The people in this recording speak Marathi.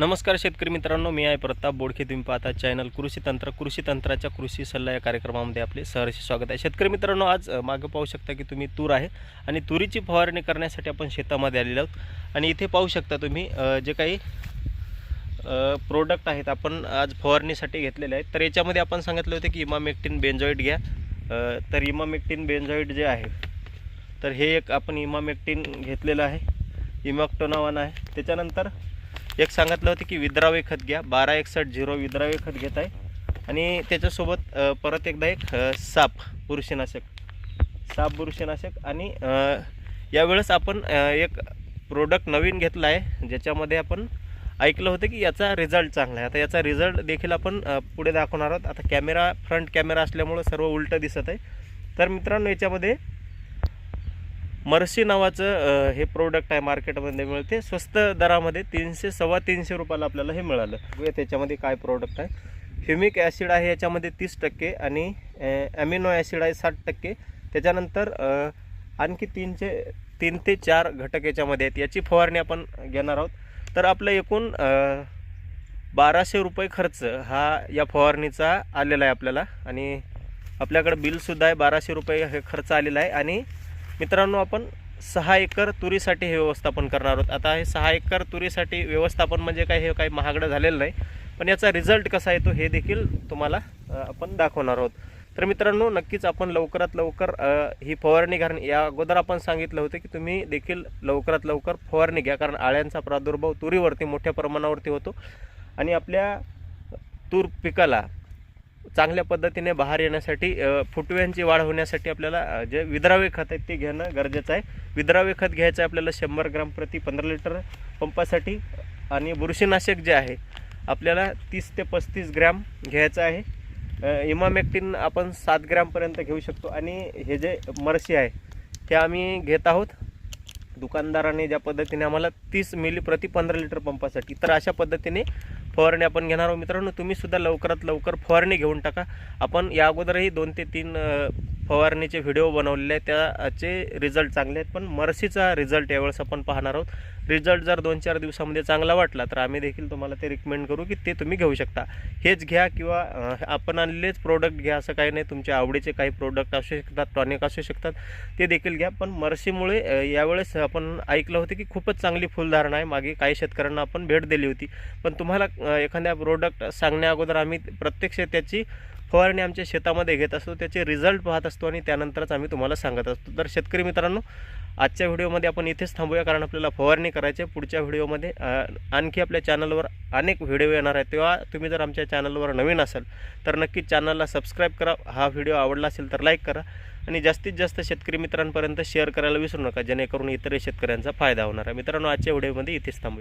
नमस्कार शेतकरी मित्रांनो मी आहे प्रताप बोडखे. तुम्ही पाहता चॅनल कृषी तंत्र. कृषी तंत्राच्या कृषी सल्ला या कार्यक्रमामध्ये आपले सहर्ष स्वागत आहे. शेतकरी मित्रांनो आज मागं पाहू शकता की तुम्ही तूर आहे आणि तुरीची फवारणी करण्यासाठी आपण शेतामध्ये आलेलो आहोत. आणि इथे पाहू शकता तुम्ही जे काही प्रोडक्ट आहेत आपण आज फवारणीसाठी घेतलेले आहेत. तर याच्यामध्ये आपण सांगितलं होतं की इमामेक्टिन बेन्झॉईड घ्या. तर इमामेक्टिन बेन्झॉईड जे आहे तर हे एक आपण इमामेक्टिन घेतलेलं आहे. इमॅक्टोनावान आहे. त्याच्यानंतर एक सांगितलं होतं की विद्रावे खत घ्या. बारा एकसठ झिरो विद्रावे खत घेत आहे आणि त्याच्यासोबत परत एकदा एक साप बुरशीनाशक. साप बुरशीनाशक आणि यावेळेस आपण एक प्रोडक्ट नवीन घेतला आहे ज्याच्यामध्ये आपण ऐकलं होतं की याचा रिझल्ट चांगला आहे. आता याचा रिझल्ट देखील आपण पुढे दाखवणार आहोत. आता कॅमेरा फ्रंट कॅमेरा असल्यामुळं सर्व उलटं दिसत आहे. तर मित्रांनो याच्यामध्ये मर्सी नावाचं हे प्रोडक्ट आहे मार्केटमध्ये मिळते. स्वस्त दरामध्ये तीनशे सव्वा तीनशे रुपयाला आपल्याला हे मिळालं. बघूया त्याच्यामध्ये काय प्रोडक्ट आहे. ह्युमिक ॲसिड आहे याच्यामध्ये तीस टक्के आणि ॲमिनो ॲसिड आहे साठ टक्के. त्याच्यानंतर आणखी तीनशे तीन ते चार घटक याच्यामध्ये आहेत. याची फवारणी आपण घेणार आहोत. तर आपलं एकूण बाराशे रुपये खर्च हा या फवारणीचा आलेला आहे आपल्याला. आणि आपल्याकडे बिलसुद्धा आहे बाराशे रुपये हे खर्च आलेला आहे. आणि मित्रांनो आपण सहा एकर तुरीसाठी हे व्यवस्थापन करणार आहोत. आता हे सहा एकर तुरीसाठी व्यवस्थापन म्हणजे काय हे काही महागडं झालेलं नाही. पण याचा रिझल्ट कसा येतो हे देखील तुम्हाला आपण दाखवणार आहोत. तर मित्रांनो नक्कीच आपण लवकरात लवकर ही फवारणी घालून या अगोदर आपण सांगितलं होतं की तुम्ही देखील लवकरात लवकर फवारणी घ्या कारण आळ्यांचा प्रादुर्भाव तुरीवरती मोठ्या प्रमाणावरती होतो. आणि आपल्या तूर पिकाला चांगल्या पद्धतीने बहार येण्यासाठी फुटव्यांची वाढ होण्यासाठी आपल्याला जे विद्रावे खत आहेत ते घेणं गरजेचं आहे. विद्रावे खत घ्यायचं आहे आपल्याला शंभर ग्राम प्रति पंधरा लिटर पंपासाठी. आणि बुरशीनाशक जे आहे आपल्याला तीस ते पस्तीस ग्रॅम घ्यायचं आहे. इमामॅक्टिन आपण सात ग्रॅमपर्यंत घेऊ शकतो. आणि हे जे मरशी आहे ते आम्ही घेत आहोत. दुकानदाराने ज्या पद्धतीने आम्हाला तीस मिली प्रति पंधरा लिटर पंपासाठी. तर अशा पद्धतीने फवारणी आपण घेणार आहोत. मित्रांनो तुम्ही सुद्धा लवकरात लवकर फवारणी घेऊन टाका. आपण या अगोदरही दोन ते तीन फवारणीचे व्हिडिओ बनवलेले आहेत. त्याचे रिझल्ट चांगले आहेत. पण मर्सीचा रिझल्ट यावेळेस आपण पाहणार आहोत. रिझल्ट जर दोन चार दिवसामध्ये चांगला वाटला तर आम्ही देखील तुम्हाला ते रिकमेंड करू की ते तुम्ही घेऊ शकता. हेच घ्या किंवा आपण आणलेलेच प्रोडक्ट घ्या असं काही नाही. तुमच्या आवडीचे काही प्रोडक्ट असू शकतात टॉनिक असू शकतात ते देखील घ्या. पण मर्सीमुळे यावेळेस आपण ऐकलं होतं की खूपच चांगली फुलधारणा आहे. मागे काही शेतकऱ्यांना आपण भेट दिली होती. पण तुम्हाला एखाद्या प्रोडक्ट सांगण्या अगोदर आम्ही प्रत्यक्ष त्याची फवारणी आमच्या शेतामध्ये घेत असतो त्याचे रिझल्ट पाहत असतो आणि त्यानंतरच आम्ही तुम्हाला सांगत असतो. तर शेतकरी मित्रांनो आजच्या व्हिडिओमध्ये आपण इथेच थांबूया कारण आपल्याला फवारणी करायची पुढच्या व्हिडिओमध्ये आणखी आपल्या चॅनलवर अनेक व्हिडिओ येणार आहेत. तेव्हा तुम्ही जर आमच्या चॅनलवर नवीन असाल तर नक्कीच चॅनलला सबस्क्राईब करा. हा व्हिडिओ आवडला असेल तर लाईक करा आणि जास्तीत जास्त शेतकरी मित्रांपर्यंत शेअर करायला विसरू नका. जेणेकरून इतर शेतकऱ्यांचा फायदा होणार आहे. मित्रांनो आजच्या व्हिडिओमध्ये इथेच थांबूया.